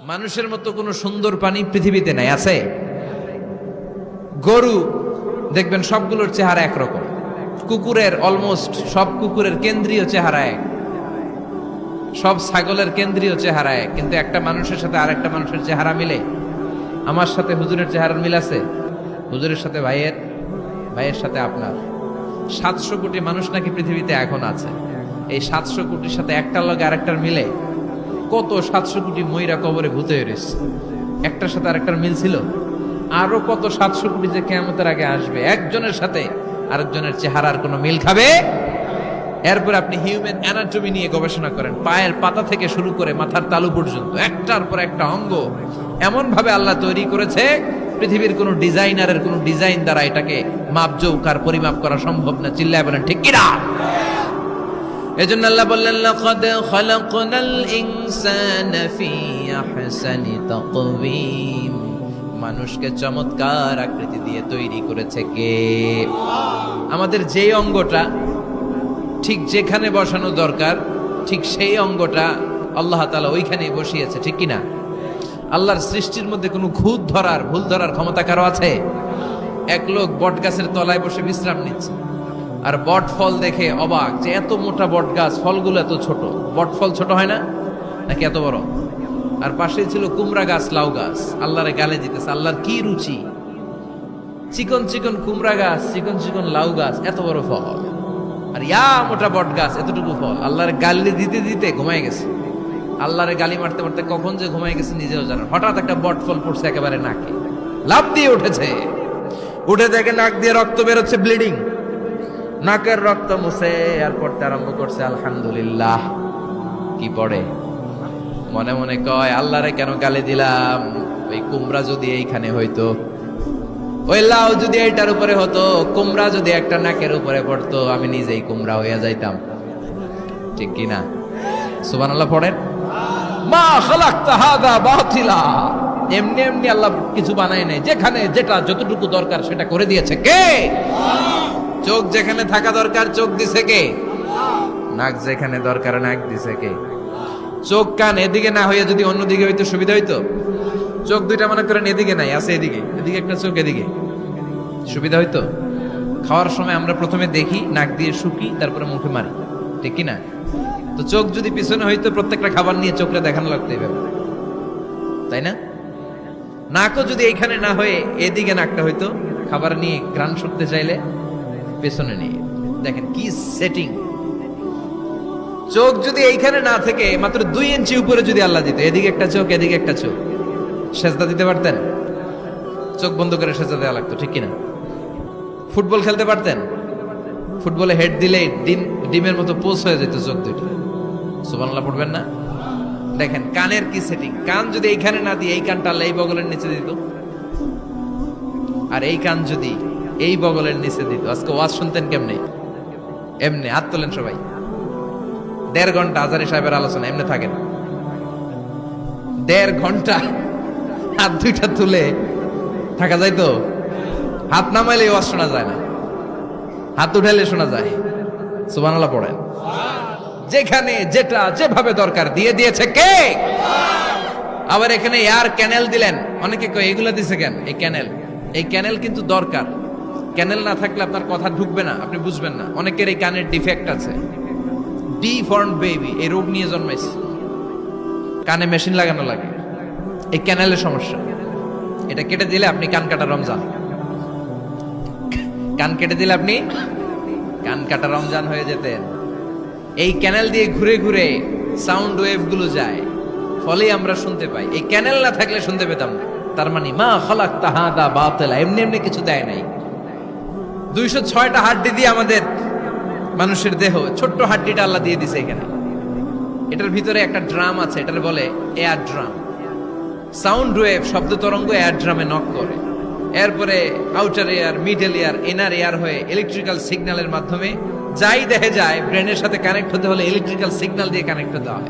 মানুষের মতো কোনো সুন্দর পানি পৃথিবীতে নাই, আছে? গরু, দেখবেন সবগুলোর চেহারা একরকম। কুকুরের অলমোস্ট সব কুকুরের কেন্দ্রীয় চেহারা এক। সব ছাগলের কেন্দ্রীয় চেহারা এক। কিন্তু একটা মানুষের সাথে আর একটা মানুষের চেহারা মিলে? আমার সাথে হুজুরের চেহারার মিল আছে? হুজুরের সাথে ভাইয়ের? ভাইয়ের সাথে আপনার? সাতশো কোটি মানুষ নাকি পৃথিবীতে এখন আছে? এই সাতশো কোটির সাথে একটার লগে আরেকটার মিলে? কত সাতশো কোটি ময়রা কবরে ভূতে রয়েছে। একটার সাথে আরেকটার মিল ছিল? আরও কত সাতশো কোটি যে কেমতের আগে আসবে? একজনের সাথে আরেকজনের চেহারার কোনো মিল খাবে? এরপর আপনি হিউম্যান অ্যানাটমি নিয়ে গবেষণা করেন। পায়ের পাতা থেকে শুরু করে মাথার তালু পর্যন্ত, একটার পর একটা অঙ্গ। এমন ভাবে আল্লাহ তৈরি করেছে, পৃথিবীর কোনো ডিজাইনারের কোনো ডিজাইন দ্বারা এটাকে মাপজৌক আর পরিমাপ করা সম্ভব না। চিল্লায় বলেন, ঠিক কিনা? এজন্য আল্লাহ বললেন, লাকাদ খালাকনাল ইনসানা ফি আহসানি তাকওয়িম। মানুষকে চমৎকার আকৃতি দিয়ে তৈরি করেছে কে? আমাদের যেই অঙ্গটা ঠিক যেখানে বসানো দরকার, ঠিক সেই অঙ্গটা আল্লাহ তাআলা ওইখানেই বসিয়েছে, ঠিক কিনা? আল্লাহর সৃষ্টির মধ্যে কোনো খুদ ধরার, ভুল ধরার ক্ষমতা কারও আছে? এক লোক বট গাছের তলায় বসে বিশ্রাম নিচ্ছে। আর বট ফল দেখে অবাক যে এত মোটা বট গাছ ফলগুলো এত ছোট। বট ফল ছোট হয় না? নাকি এত বড়? আর পাশেই ছিল কুমড়া গাছ, লাউ গাছ। আল্লাহরে গালে দিতেছে, আল্লাহর কি রুচি? চিকন চিকন কুমড়া গাছ, চিকন চিকন লাউ গাছ, এত বড় ফল। আর ইয়া মোটা বট গাছ এতটুকু ফল। আল্লাহর গালি দিতে দিতে ঘুমাই গেছে। আল্লাহরে গালি মারতে মারতে কখন যে ঘুমাই গেছে নিজেও জানেন হঠাৎ একটা বট ফল পড়ছে একেবারে নাকে। লাভ দিয়ে উঠেছে। উঠে দেখে নাক দিয়ে রক্ত বেরোচ্ছে ব্লিডিং নাকের রক্ত মুছে আর পড়তে আরম্ভ করছে, আলহামদুলিল্লাহ। কি পড়ে? মনে মনে কয়, আল্লাহরে কেন গালি দিলাম? ওই কুমড়া যদি এইখানে হইতো। ওই লাউ যদি এইটার উপরে হতো, কুমড়া যদি একটা নাকের উপরে পড়তো, আমি নিজেই কুমড়া হইয়া যাইতাম। ঠিক কি না? সুবান আল্লাহ পড়েন? মা খালাক্তা হাদা বাতিলা। এমনি এমনি আল্লাহ কিছু বানায় নাই। যেখানে যেটা যতটুকু দরকার সেটা করে দিয়েছে। কে? চোখ যেখানে থাকা দরকার, চোখ দিছে কে? নাক যেখানে দরকার, নাক দিছে কে? চোখ, কান এদিকে না হইয়া যদি অন্যদিকে হইতো সুবিধা হইতো? চোখ দুইটা মনে করেন এদিকে নাই, আছে এদিকে। এদিকে একটা চোখ, এদিকে। সুবিধা হইতো? খাওয়ার সময় আমরা প্রথমে দেখি, নাক দিয়ে শুকি, তারপরে মুখে মারি। ঠিক কি না তো চোখ যদি পিছনে হইতো, প্রত্যেকটা খাবার নিয়ে চোখটা দেখানো লাগতো এইভাবে তাই না? নাকও যদি এইখানে না হয়ে এদিকে নাকটা হইতো, খাবার নিয়ে গ্রান শুকতে চাইলে পেছনে নিয়ে। দেখেন কি সেটিং চোখ যদি এইখানে না থেকে, মাত্র দুই ইঞ্চি উপরে যদি আল্লাহ দিত, এদিকে একটা চোখ, এদিকে একটা চোখ। সেজদা দিতে পারতেন? চোখ বন্ধ করে সেজদা দেওয়া লাগতো, ঠিক কিনা? ফুটবল খেলতে পারতেন? ফুটবলে হেড দিলে ডিম, ডিমের মতো পোষ হয়ে যেত চোখ দুইটা। সুবানাল্লাহ পড়বেন না? দেখেন, কানের কি সেটিং কান যদি এইখানে না দিয়ে, এই কানটা আল্লাহ এই বগলের নিচে দিত। আর এই কান যদি এই বগলের নিচে দিত। আজকে ওয়াজ শুনতেন কেমনে? এমনি, হাত তোলেন সবাই। দেড় ঘণ্টা আজারি সাহেবের আলোচনা, এমনি থাকেন। দেড় ঘণ্টা হাত দুইটা তুলে থাকা যায় তো? হাত নামাইলে ওয়াজ শোনা যায় না। হাত উঠাইলে শোনা যায়। সুবানাল্লাহ পড়েন। যেখানে যেটা যেভাবে দরকার, দিয়ে দিয়েছে কে? আবার এখানে এয়ার ক্যানেল দিলেন। অনেকে কয়, এগুলা দিছে কেন? এই ক্যানেল। এই ক্যানেল কিন্তু দরকার। ক্যানেল না থাকলে আপনার কথা ঢুকবে না, আপনি বুঝবেন না। অনেকের এই কানের ডিফেক্ট আছে। ডি ফর্ন বেবি এই রোগ নিয়ে জন্মাইছে। কানে মেশিন লাগানো লাগে। এই ক্যানেলের সমস্যা। এটা কেটে দিলে আপনি কান কাটা রমজান। কান কেটে দিলে আপনি কান কাটা রমজান হয়ে যেতেন। এই ক্যানেল দিয়ে ঘুরে ঘুরে সাউন্ড ওয়েভগুলো যায়। ফলে আমরা শুনতে পাই। এই ক্যানেল না থাকলে শুনতে পেতাম তার মানে মা খলাক তাহাদা বাতেলা, এমনি এমনি কিছু দেয় নাই। দুইশো ছয়টা হাড্ডি দিয়ে আমাদের মানুষের দেহ, ছোট্ট হাড্ডিটা আল্লাহ দিয়ে দিছে এখানে। এটার ভিতরে একটা ড্রাম আছে, এটার বলে এয়ার ড্রাম। সাউন্ড ওয়েভ, শব্দ তরঙ্গ এয়ার ড্রামে নক করে। এরপরে outer ear middle ear inner ear হয়ে ইলেকট্রিক্যাল সিগন্যালের মাধ্যমে যাই দেখে যায় ব্রেনের সাথে কানেক্ট হতে হলে ইলেকট্রিক্যাল সিগন্যাল দিয়ে কানেক্ট হতে হয়।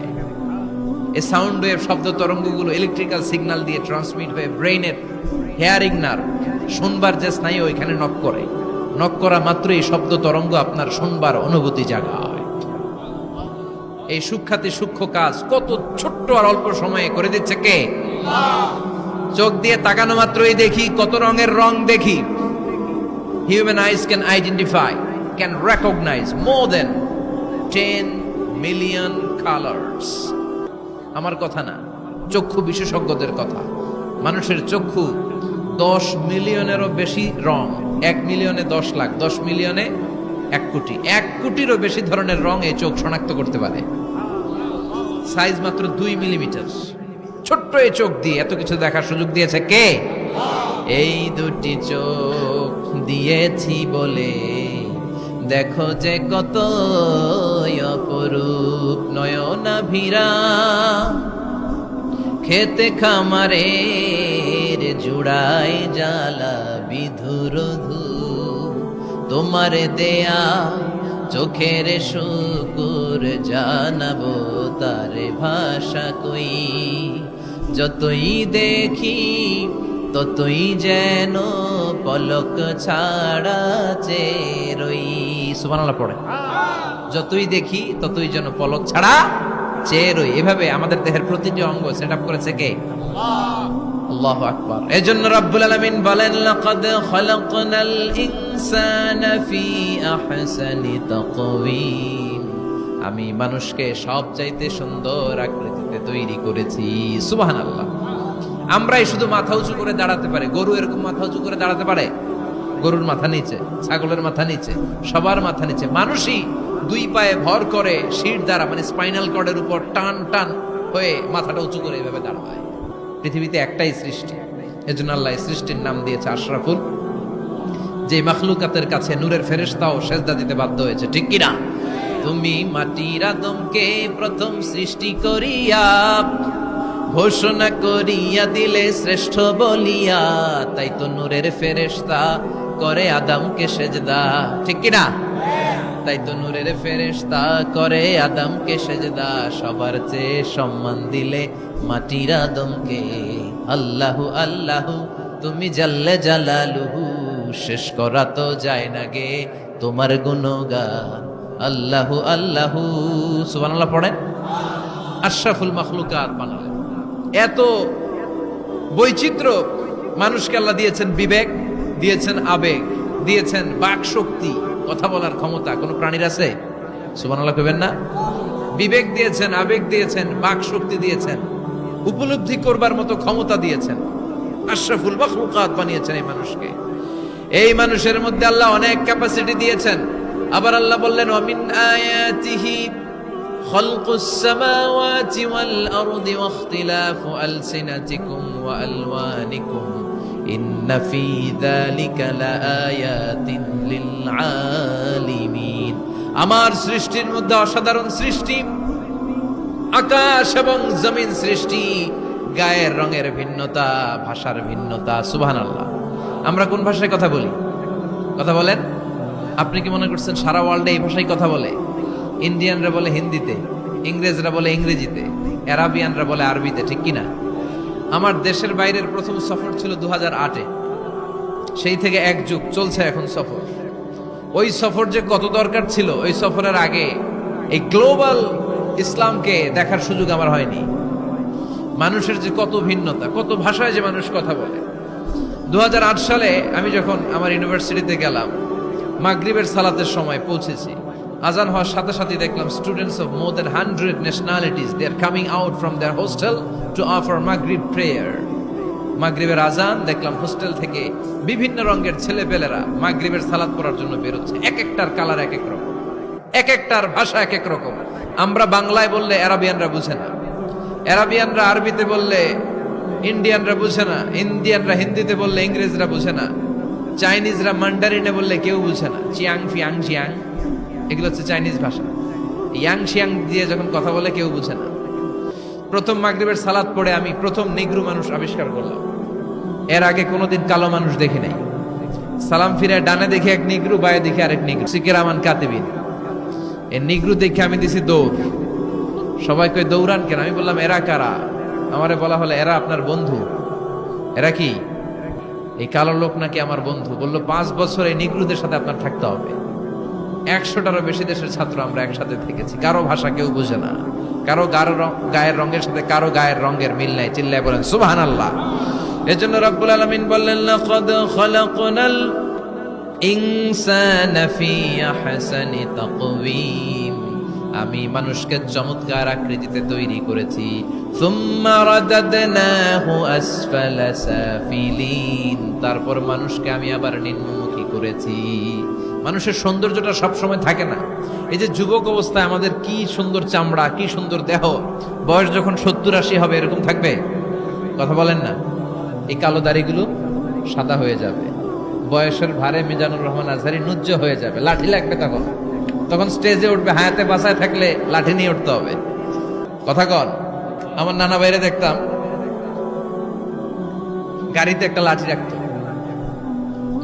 এই সাউন্ড ওয়েভ, শব্দ তরঙ্গগুলো ইলেকট্রিক্যাল সিগন্যাল দিয়ে ট্রান্সমিট হয়ে ব্রেইনের হেয়ারিং নার্ভ শুনবার যে স্নায়ু ওইখানে নক করে। নক করা মাত্রই শব্দ তরঙ্গ আপনার শুনবার অনুভূতি জাগায়। এই সুখ্যাতি সূক্ষ্ম কাজ কত ছোট্ট আর অল্প সময়ে করে দিচ্ছে কে? চোখ দিয়ে তাকানো মাত্রই দেখি কত রঙের রং দেখি। Human eyes can identify can recognize more than 10 million colours আমার কথা না, চক্ষু বিশেষজ্ঞদের কথা। মানুষের চক্ষু দশ মিলিয়নেরও বেশি রং, এক মিলিয়নে দশ লাখ, দশ মিলিয়নে এক কোটি। এক কোটিরও বেশি ধরনের রং এই চোখ শনাক্ত করতে পারে। সাইজ মাত্র দুই মিলিমিটার। ছোট্ট এই চোখ দিয়ে এত কিছু দেখার সুযোগ দিয়েছে কে? এই দুটি চোখ দিয়েছি বলে দেখো যে কত অপরূপ নয়না ভিরা খেতে খামারের জুড়াই জ্বালা বিধুর তোমার দেয়া চোখের শুকুর জানাব তার ভাষা কই। যতই দেখি, ততই যেন পলক ছাড়া চেরই সুবহানাল্লাহ পড়ে। যতই দেখি, ততই যেন পলক ছাড়া চেরই এভাবে আমাদের দেহের প্রতিটি অঙ্গ সেট আপ করেছে কে? আল্লাহু আকবার। এজন্য রব্বুল আলামিন বলেন, লাকাদ খালাকনাল ইনসানা ফি আহসানি তাকওয়িম। আমি মানুষকে সবচাইতে সুন্দর আকৃতিতে তৈরি করেছি। সুবহানাল্লাহ। আমরাই শুধু মাথা উঁচু করে দাঁড়াতে পারে। গরু এরকম মাথা উঁচু করে দাঁড়াতে পারে? গরুর মাথা নিচে, ছাগলের মাথা নিচে, সবার মাথা নিচে। মানুষই দুই পায়ে ভর করে শির দ্বারা মানে স্পাইনাল কর্ডের উপর টান টান হয়ে মাথাটা উঁচু করে এভাবে দাঁড়ায়। পৃথিবীতে একটাই সৃষ্টি। এজন্য আল্লাহ সৃষ্টির নাম দিয়েছে আশরাফুল। যে মাখলুকাতের কাছে নূরের ফেরেশতাও সেজদা দিতে বাধ্য হয়েছে, ঠিক কিনা তুমি মাটির আদমকে প্রথম সৃষ্টি করিয়া, ঘোষণা করিয়া দিলে শ্রেষ্ঠ বলিয়া, তাই তো নূরের ফেরেশতা করে আদমকে সেজদা, ঠিক কিনা তাই তো নূরের ফেরেশতা করে আদমকে সেজদা, সবার চেয়ে সম্মান দিলে মাটির আদমকে, আল্লাহু আল্লাহু, তুমি জাল্লে জালালুহু, শেষ করা তো যায় না গে তোমার গুণগান। আল্লাহু আল্লাহু, সুবহানাল্লাহ পড়েন। আশরাফুল মাখলুকাত বানালেন। এত বৈচিত্র্য মানুষকে আল্লাহ দিয়েছেন বিবেক, দিয়েছেন আবেগ, দিয়েছেন বাক শক্তি, কথা বলার ক্ষমতা। কোন প্রাণীর আছে? সুবহানাল্লাহ কইবেন না? বিবেক দিয়েছেন, আবেগ দিয়েছেন, বাক শক্তি দিয়েছেন। উপলব্ধি করবার মতো ক্ষমতা দিয়েছেন আশরাফুল মাখলুকাত বানিয়েছেন এই মানুষকে এই মানুষের মধ্যে আল্লাহ অনেক ক্যাপাসিটি দিয়েছেন আবার আল্লাহ বললেন অমিন আয়াতিহি خلق السماوات والأرض واختلاف ألسنتكم وألوانكم إن في ذلك لآيات للعالمين আমার সৃষ্টির মধ্যে অসাধারণ সৃষ্টি আকাশ এবং জমিন সৃষ্টি, গায়ের রঙের ভিন্নতা, ভাষার ভিন্নতা, সুবহানাল্লাহ। আমরা কোন ভাষায় কথা বলি? কথা বলেন? আপনি কি মনে করছেন সারা ওয়ার্ল্ডে এই ভাষায় কথা বলে? ইন্ডিয়ানরা বলে হিন্দিতে, ইংরেজরা বলে ইংরেজিতে, অ্যারাবিয়ানরা বলে আরবিতে, ঠিক কিনা? আমার দেশের বাইরের প্রথম সফর ছিল দু আটে। সেই থেকে এক যুগ চলছে এখন সফর। ওই সফর যে কত দরকার ছিল, ওই সফরের আগে এই গ্লোবাল ইসলামকে দেখার সুযোগ আমার হয়নি। মানুষের যে কত ভিন্নতা, কত ভাষায় যে মানুষ কথা বলে। দু হাজার আট সালে আমি যখন আমার ইউনিভার্সিটিতে গেলাম, মাগরিবের সালাতের সময় পৌঁছেছি, আজান হওয়ার সাথে সাথে দেখলাম students of more than hundred nationalities they are coming out from their hostel to offer মাগরিব প্রেয়ার মাগরিবের আজান দেখলাম হোস্টেল থেকে বিভিন্ন রঙের ছেলেপেলেরা মাগরিবের সালাদ পড়ার জন্য বেরোচ্ছে। এক একটার কালার এক এক রকম। এক একটার ভাষা এক এক রকম। আমরা বাংলায় বললে অ্যারাবিয়ানরা বুঝে না। অ্যারাবিয়ানরা আরবিতে বললে ইন্ডিয়ানরা বুঝে না। ইন্ডিয়ানরা হিন্দিতে বললে ইংরেজরা বুঝে না। চাইনিজরা মান্ডারিনে বললে কেউ বুঝে না। চিয়াং ফিয়াং চিয়াং এগুলো হচ্ছে চাইনিজ ভাষা। ইয়াং শিয়াং দিয়ে যখন কথা বলে কেউ বুঝে না। প্রথম মাগরিবের সালাদ পড়ে আমি প্রথম নিগ্রু মানুষ আবিষ্কার করলাম। এর আগে কোনোদিন কালো মানুষ দেখি নাই। সালাম ফিরে ডানে দেখে এক নিগ্রু, বায়ে দেখে আরেক নিগ্রু। সিকেরামান কাতিবিন। এই নিগ্রু দেখে আমি দিছি দৌড়। সবাই কই দৌড়ান কেন? আমি বললাম, এরা কারা? আমারে বলা হলো, এরা আপনার বন্ধু। এরা কি? এই কালো লোক নাকি আমার বন্ধু। বলল, পাঁচ বছর এই নিগ্রুদের সাথে আপনার থাকতে হবে। একশোটারও বেশি দেশের ছাত্র আমরা একসাথে থেকেছি। কারও ভাষা কেউ বুঝে না। কারও গার গায়ের রঙের সাথে কারও গায়ের রঙের মিল নাই। চিল্লায় বলেন সুবাহান আল্লাহ এজন্য রব্বুল আলমিন বললেন আমি মানুষকে চমৎকার আকৃতিতে তৈরি করেছি। তারপর মানুষকে আমি আবার নিম্নমুখী করেছি। মানুষের সৌন্দর্যটা সব সময় থাকে না। এই যে যুবক অবস্থায় আমাদের কি সুন্দর চামড়া, কি সুন্দর দেহ, বয়স যখন সত্তর আশি হবে, এরকম থাকবে? কথা বলেন না। এই কালো দাড়িগুলো সাদা হয়ে যাবে। বয়সের ভারে মিজানুর রহমান আজহারি নুজ্জ হয়ে যাবে। লাঠি লাগবে তখন। তখন স্টেজে উঠবে, হায়াতে বাসায় থাকলে লাঠি নিয়ে উঠতে হবে। কথা কন, আমার নানা বাইরে দেখতাম, গাড়িতে একটা লাঠি রাখতো।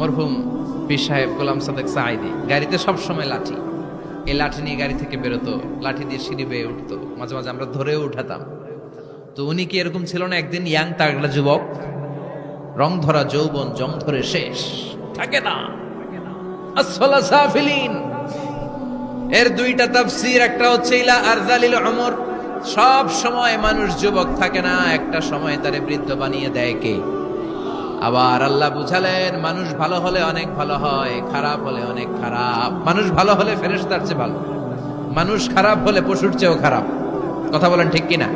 মরহুম পীর সাহেব গোলাম সাদেক সাইদি গাড়িতে সব সময় লাঠি। এই লাঠি নিয়ে গাড়ি থেকে বেরোতো, লাঠি দিয়ে সিঁড়ি বেয়ে উঠতো। মাঝে মাঝে আমরা ধরেও উঠাতাম। তো উনি কি এরকম ছিল না? একদিন ইয়াং তাগড়া যুবক রং ধরা যৌবন জং ধরে শেষ। থাকে না। এর দুইটা তাফসীর একটা হচ্ছে ইলা আরজালিল উমর। সব সময় মানুষ যুবক থাকে না একটা সময় তারে বৃদ্ধ বানিয়ে দেয় কে? আবার আল্লাহ বুঝালেন মানুষ ভালো হলে অনেক ভালো হয় খারাপ হলে অনেক খারাপ। মানুষ ভালো হলে ফেরেশতার চেয়ে ভালো। মানুষ খারাপ হলে পশুর চেয়েও খারাপ। কথা বলেন ঠিক কিনা?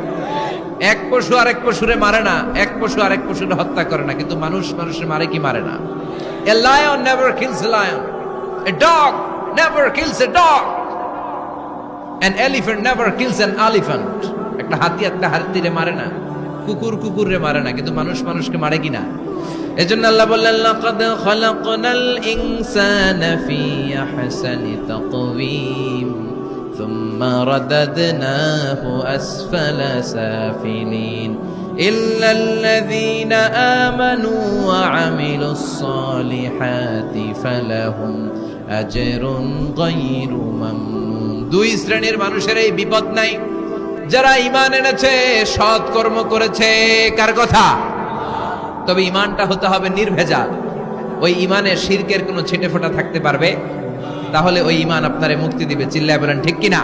এক পশু আরেক পশুরে মারে না, এক পশু আরেক পশুরে হত্যা করে না, কিন্তু মানুষ মানুষের মারে কি মারে না? A lion never kills lion a dog never kills a dog an elephant never kills an elephant. একটা হাতি একটা হাতিরে মারে না, কুকুর কুকুরে মারে না, কিন্তু মানুষ মানুষকে মারে কিনা এজন্য আল্লাহ বললেন, লাকাদ খালাকনাল ইনসানা ফি আহসানি তাকওয়িম। ثم رددناه أسفل سافلين إلا الذين آمنوا وعملوا الصالحات فلهم أجر غير ممنون দুই শ্রেণীর মানুষের এই বিপদ নাই যারা ইমান এনেছে সৎ কর্ম করেছে কার কথা তবে ইমানটা হতে হবে নির্ভেজাল ওই ইমানে শিরকের কোনো ছেটে ফোটা থাকতে পারবে তাহলে ওই ইমান আপনারে মুক্তি দিবে। চিল্লায় বলেন ঠিক কিনা?